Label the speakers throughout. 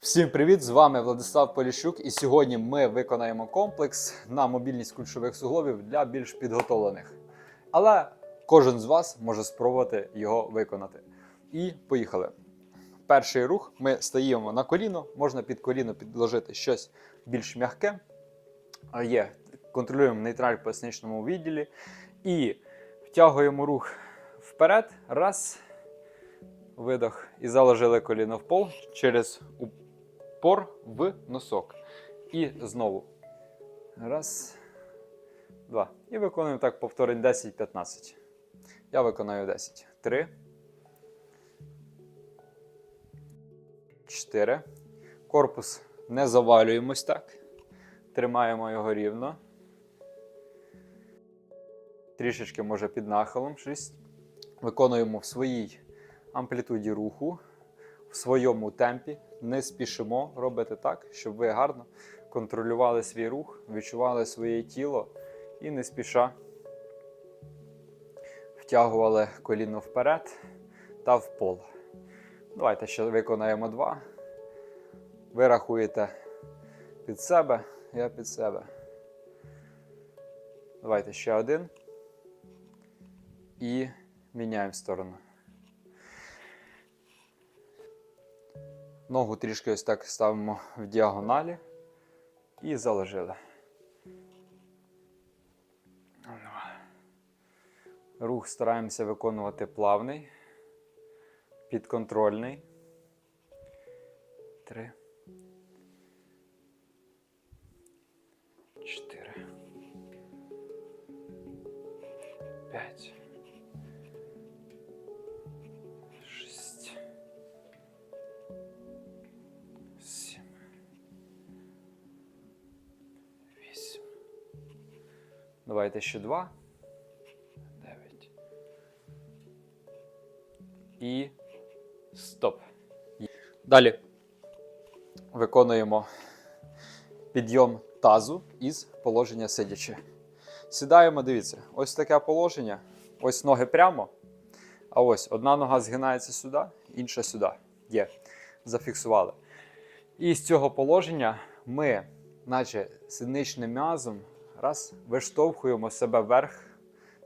Speaker 1: Всім привіт! З вами Владислав Поліщук, і сьогодні ми виконаємо комплекс на мобільність ключових суглобів для більш підготовлених. Але кожен з вас може спробувати його виконати. І поїхали. Перший рух ми стаємо на коліно, можна під коліно підложити щось більш м'яке. Є, контролюємо нейтраль в поясничному відділі і втягуємо рух вперед. Раз. Видох. І заложили коліно в пол через упор в носок. І знову. Раз. Два. І виконуємо так повторень 10-15. Я виконаю 10. Три. Чотири. Корпус не завалюємось так. Тримаємо його рівно. Трішечки може під нахилом. 6. Виконуємо в своїй амплітуді руху, в своєму темпі. Не спішимо робити так, щоб ви гарно контролювали свій рух, відчували своє тіло і не спіша втягували коліно вперед та в пол. Давайте ще виконаємо два. Ви рахуєте під себе, я під себе. Давайте ще один. І міняємо сторону. Ногу трішки ось так ставимо в діагоналі і заложили. Рух стараємося виконувати плавний, підконтрольний. Три. Чотири. П'ять. Давайте ще два. Дев'ять. І стоп. Далі виконуємо підйом тазу із положення сидячи. Сідаємо, дивіться, ось таке положення. Ось ноги прямо. А ось одна нога згинається сюди, інша сюди. Є. Зафіксували. І з цього положення ми, наче сідничним м'язом, раз, виштовхуємо себе вверх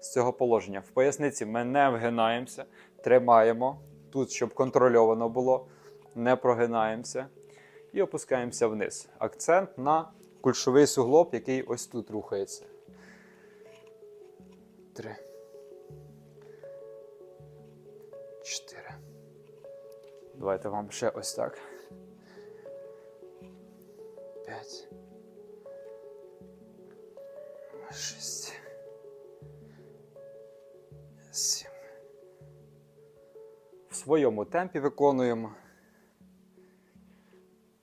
Speaker 1: з цього положення. В поясниці ми не вгинаємося, тримаємо тут, щоб контрольовано було, не прогинаємося і опускаємося вниз. Акцент на кульшовий суглоб, який ось тут рухається. Три. Чотири. Давайте вам ще ось так. П'ять. Шість. Сім. В своєму темпі виконуємо.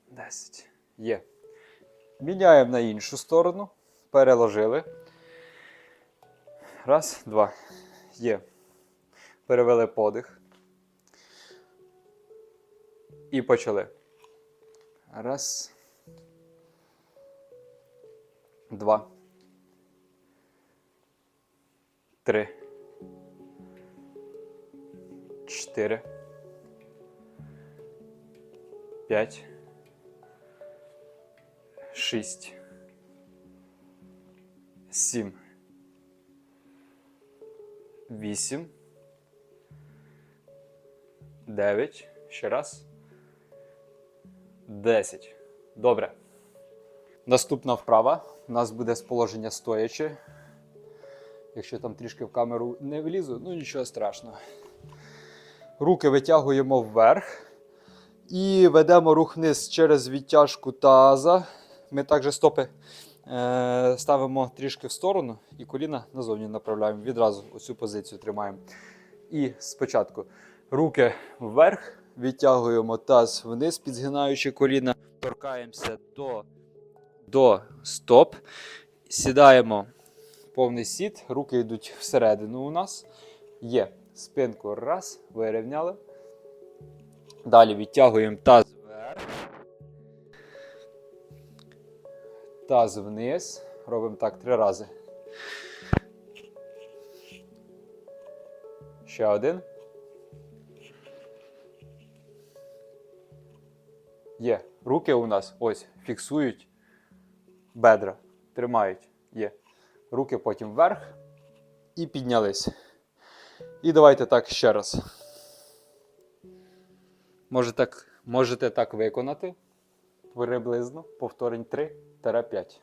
Speaker 1: Десять. Є. Міняємо на іншу сторону. Переложили. Раз, два. Є. Перевели подих. І почали. Раз. Два. Три. Чотири. П'ять. Шість. Сім. Вісім. Дев'ять. Ще раз. Десять. Добре. Наступна вправа. У нас буде з положення стоячи. Якщо там трішки в камеру не влізу, ну нічого страшного. Руки витягуємо вверх і ведемо рух вниз через відтяжку таза. Ми також стопи е, ставимо трішки в сторону і коліна назовні направляємо. Відразу оцю позицію тримаємо. І спочатку руки вверх, відтягуємо таз вниз, підзгинаючи коліна, торкаємося до, до стоп. Сідаємо повний сіт, руки йдуть всередину у нас. Є. Спинку раз, вирівняли. Далі відтягуємо таз вверх. Таз вниз. Робимо так три рази. Ще один. Є. Руки у нас ось фіксують бедра. Тримають. Руки потім вверх і піднялись. І давайте так ще раз. Може так, можете так виконати приблизно повторень 3-5.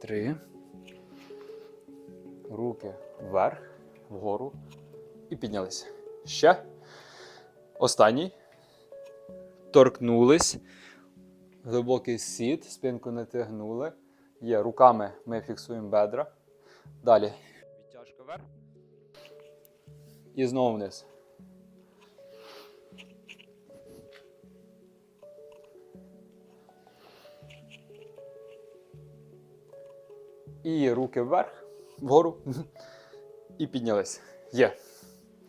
Speaker 1: Три. Руки вверх, вгору і піднялися. Ще. Останній. Торкнулись. Глибокий сід, спинку не тягнули. Є, руками ми фіксуємо бедра. Далі. Відтяжка вверх. І знову вниз. І руки вверх, вгору. І піднялись. Є.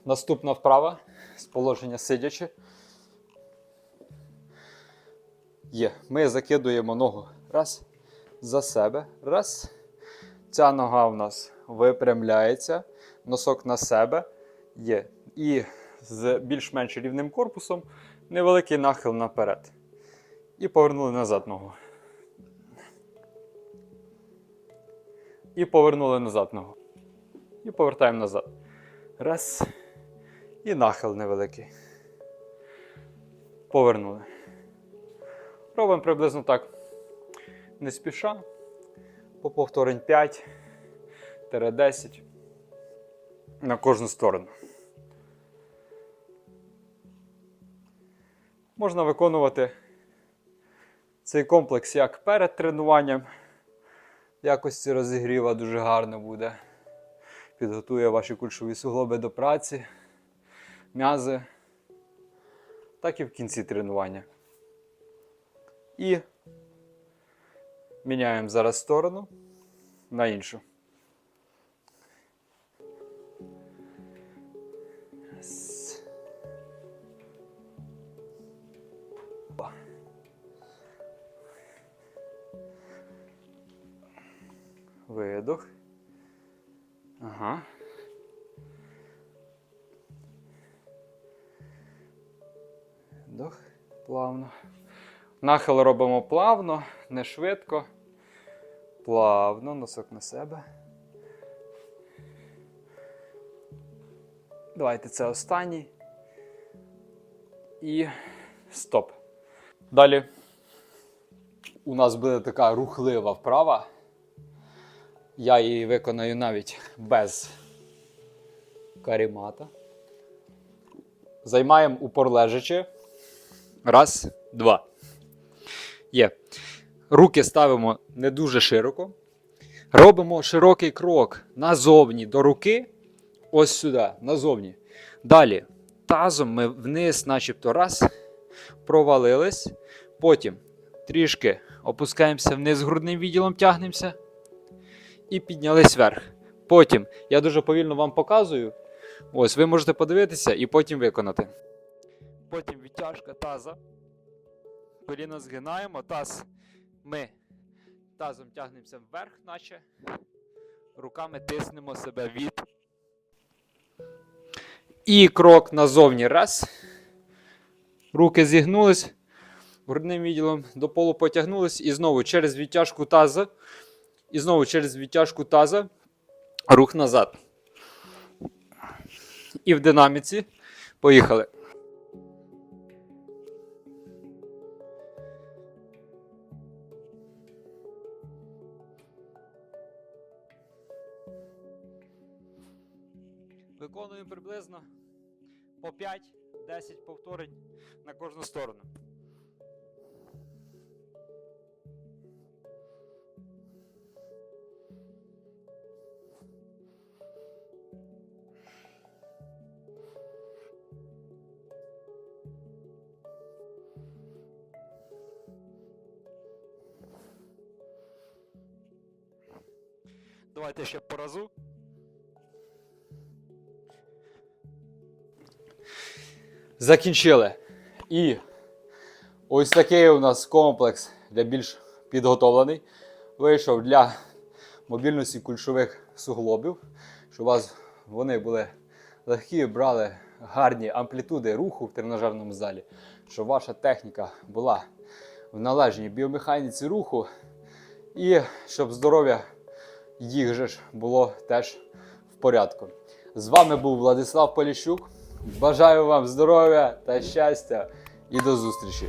Speaker 1: Наступна вправа з положення сидячи. Є. Ми закидуємо ногу. Раз. За себе. Раз. Ця нога у нас випрямляється. Носок на себе. Є. І з більш-менш рівним корпусом невеликий нахил наперед. І повернули назад ногу. І повернули назад ногу. І повертаємо назад. Раз. І нахил невеликий. Повернули. Робимо приблизно так. Не спіша. По повторень 5-10 на кожну сторону. Можна виконувати цей комплекс як перед тренуванням. В Якості розігріва дуже гарно буде. Підготує ваші кульшові суглоби до праці, м'язи, так і в кінці тренування. І міняємо зараз сторону на іншу. Видох. Ага. Вдох. Плавно. Нахил робимо плавно, не швидко. Плавно, носок на себе. Давайте це останній. І стоп. Далі у нас буде така рухлива вправа. Я її виконаю навіть без карімата. Займаємо упор лежачи. Раз, два. Є. Руки ставимо не дуже широко. Робимо широкий крок назовні до руки. Ось сюди, назовні. Далі. Тазом ми вниз, начебто, раз. Провалились. Потім трішки опускаємося вниз грудним відділом, тягнемося. І піднялись вверх. Потім я дуже повільно вам показую. Ось, ви можете подивитися і потім виконати. Потім відтяжка таза. Коліно згинаємо, таз ми тазом тягнемося вверх, наче руками тиснемо себе від. І крок назовні. Раз. Руки зігнулись. Грудним відділом до полу потягнулись. І знову через відтяжку таза. І знову через відтяжку таза. Рух назад. І в динаміці. Поїхали. Виконуємо приблизно по 5-10 повторень на кожну сторону. Давайте ще по разу. Закінчили. І ось такий у нас комплекс для більш підготовлений. Вийшов для мобільності кульшових суглобів. щоб у вас вони були легкі, брали гарні амплітуди руху в тренажерному залі, щоб ваша техніка була в належній біомеханіці руху, і щоб здоров'я їх же ж було теж в порядку. З вами був Владислав Поліщук. Бажаю вам здоров'я та щастя і до зустрічі!